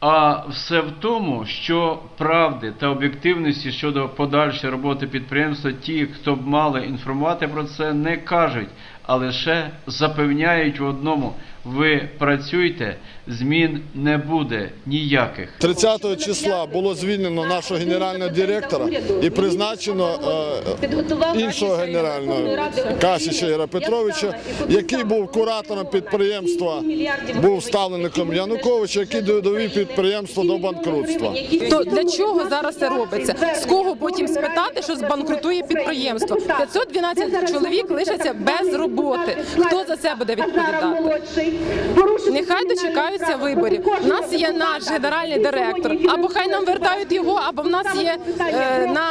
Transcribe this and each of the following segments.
А все в тому, що правди та об'єктивності щодо подальшої роботи підприємства, ті, хто б мали інформувати про це, не кажуть, а лише запевняють в одному: ви працюйте, змін не буде ніяких. 30 числа було звільнено нашого генерального директора і призначено е, іншого генерального Касіча Іра Петровича, який був куратором підприємства, був ставленником Януковича, який довів підприємство до банкрутства. То для чого зараз це робиться? З кого потім спитати, що збанкрутує підприємство? 512 чоловік лишаться без роботи. Хто за це буде відповідати? Нехай дочекаються виборів. У нас є наш генеральний директор. Або хай нам вертають його, або в нас є е, на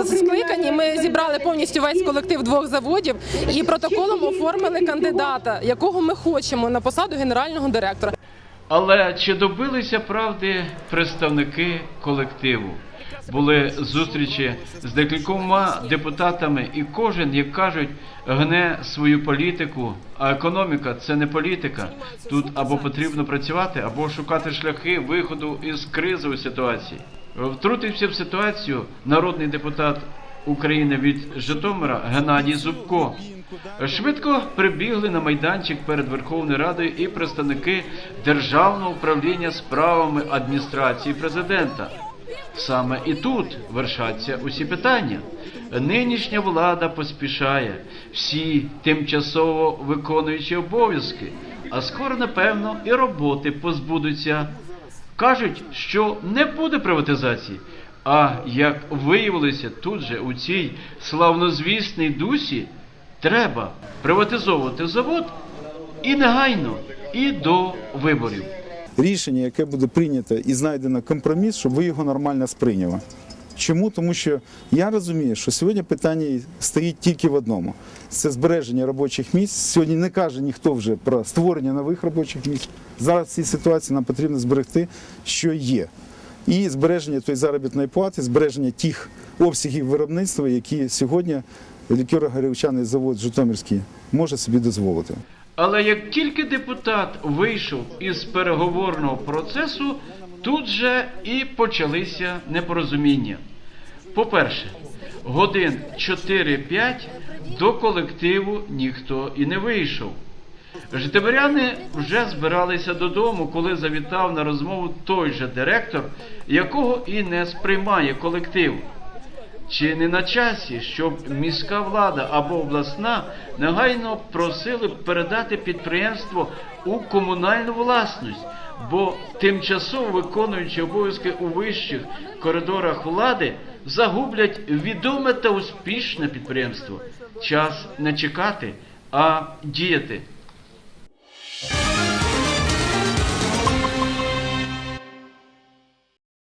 е, скликанні. Ми зібрали повністю весь колектив двох заводів і протоколом оформили кандидата, якого ми хочемо на посаду генерального директора. Але чи добилися правди представники колективу? Були зустрічі з декількома депутатами, і кожен, як кажуть, гне свою політику. А економіка це не політика. Тут або потрібно працювати, або шукати шляхи виходу із кризової ситуації. Втрутився в ситуацію народний депутат України від Житомира Геннадій Зубко. Швидко прибігли на майданчик перед Верховною Радою і представники Державного управління справами адміністрації президента. Саме і тут вершаться усі питання. Нинішня влада поспішає, всі тимчасово виконуючи обов'язки, а скоро, напевно, і роботи позбудуться. Кажуть, що не буде приватизації. А як виявилося тут же у цій славнозвісній дусі, треба приватизовувати завод і негайно, і до виборів. Рішення, яке буде прийнято і знайдено компроміс, щоб ви його нормально сприйняли. Чому? Тому що я розумію, що сьогодні питання стоїть тільки в одному: це збереження робочих місць. Сьогодні не каже ніхто вже про створення нових робочих місць. Зараз в цій ситуації нам потрібно зберегти, що є. І збереження тої заробітної плати, збереження тих обсягів виробництва, які сьогодні лікеро-горілчаний завод Житомирський може собі дозволити. Але як тільки депутат вийшов із переговорного процесу, тут же і почалися непорозуміння. По-перше, годин 4-5 до колективу ніхто і не вийшов. Житомиряни вже збиралися додому, коли завітав на розмову той же директор, якого і не сприймає колектив. Чи не на часі, щоб міська влада або обласна негайно просили передати підприємство у комунальну власність, бо тимчасово виконуючи обов'язки у вищих коридорах влади загублять відоме та успішне підприємство. Час не чекати, а діяти.